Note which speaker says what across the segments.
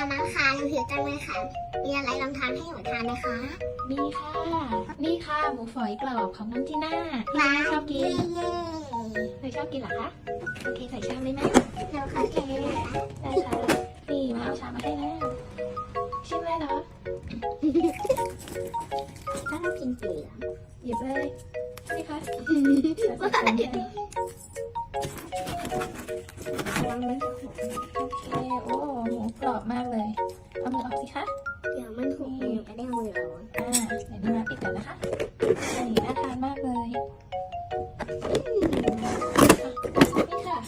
Speaker 1: อามาค่ะหนูหิวจังเลยค่ะ มีอะไรลองทานให้หนูทานไหมคะ
Speaker 2: มีค่ะ นี่ค่ะหมูฝอยกรอบของน้องจีน่าที่
Speaker 1: ว้า
Speaker 2: แม่
Speaker 1: ว
Speaker 2: ชอบกิน
Speaker 1: เย้
Speaker 2: เคยชอบกินเหรอคะ โอเคใส่ชามเลยไหม
Speaker 1: ๆเราขอเก็บเลยนะคะ
Speaker 2: ได้ค่ะนี่มาเอาชามมาให้แล้วชิมเลยเหรอ
Speaker 1: ถ้าเรากินสีเหลือง
Speaker 2: หยิบเลยนี่ค่ะ
Speaker 1: ระวังมันจะหก
Speaker 2: โอเคโอ้หมูกรอบมากเลย เอามือออกสิคะ
Speaker 1: เดี๋ยวมันหกหนูก็ได้เอามือร้อน
Speaker 2: อ่าเดี๋ยวนี่มาปิดกันนะคะนี่น่าทานมากเลยนี่ค่ะ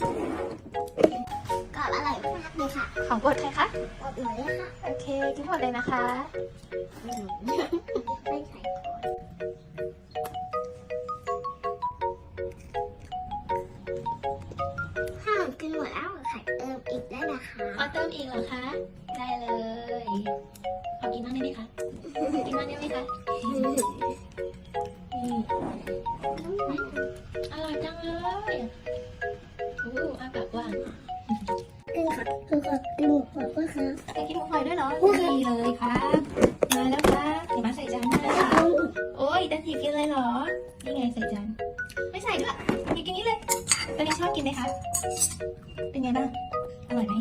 Speaker 1: กรอบอร่อยมากเลยค่ะ
Speaker 2: ของโปรดใครคะ
Speaker 1: กรอบหนูเลยค่ะ
Speaker 2: โอเคกินหมดเลยนะคะ
Speaker 1: ไม่ใส่ก่อนถ้าหนูกินหมดแล้วไข่ เติมอีกได้นะคะ
Speaker 2: ขอเติมอีกเหรอคะ ได้เลย ขอกินบ้างได้ไหมคะ กินบ้างได้ไหมคะนี่อร่อยจังเลยอู้อาปากกว้าง
Speaker 1: กินค่ะคือค่ะกินหมูกรอบก็ค่ะ
Speaker 2: ไปกินหมูฝอยด้วยเหรอดีเลยครับมาแล้วครับเดี๋ยวมาใส่จานให้โอ้ยดันหยิบกินเลยเหรอ นี่ไงใส่จาน ไม่ใส่ด้วยหยิบกินนี้เลยตอนนี้ชอบกินไหมคะ เป็นไงบ้าง อร่อยไหม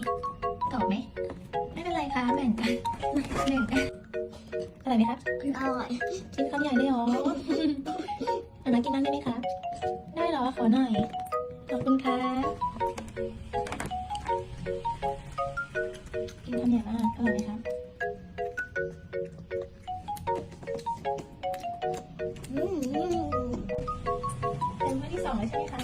Speaker 2: ตอบไหม ไม่เป็นไรค่ะแบ่งกันแบ่งอร่อยไหมครับ
Speaker 1: อร่อย
Speaker 2: กินคำใหญ่ได้หรออามากินนั่งได้ไหมครับ ได้หรอ ขอหน่อย ขอบคุณค่ะกินคำใหญ่มากอร่อยไหมครับเป็นมื้อที่สองแล้วใช่ไหมคะ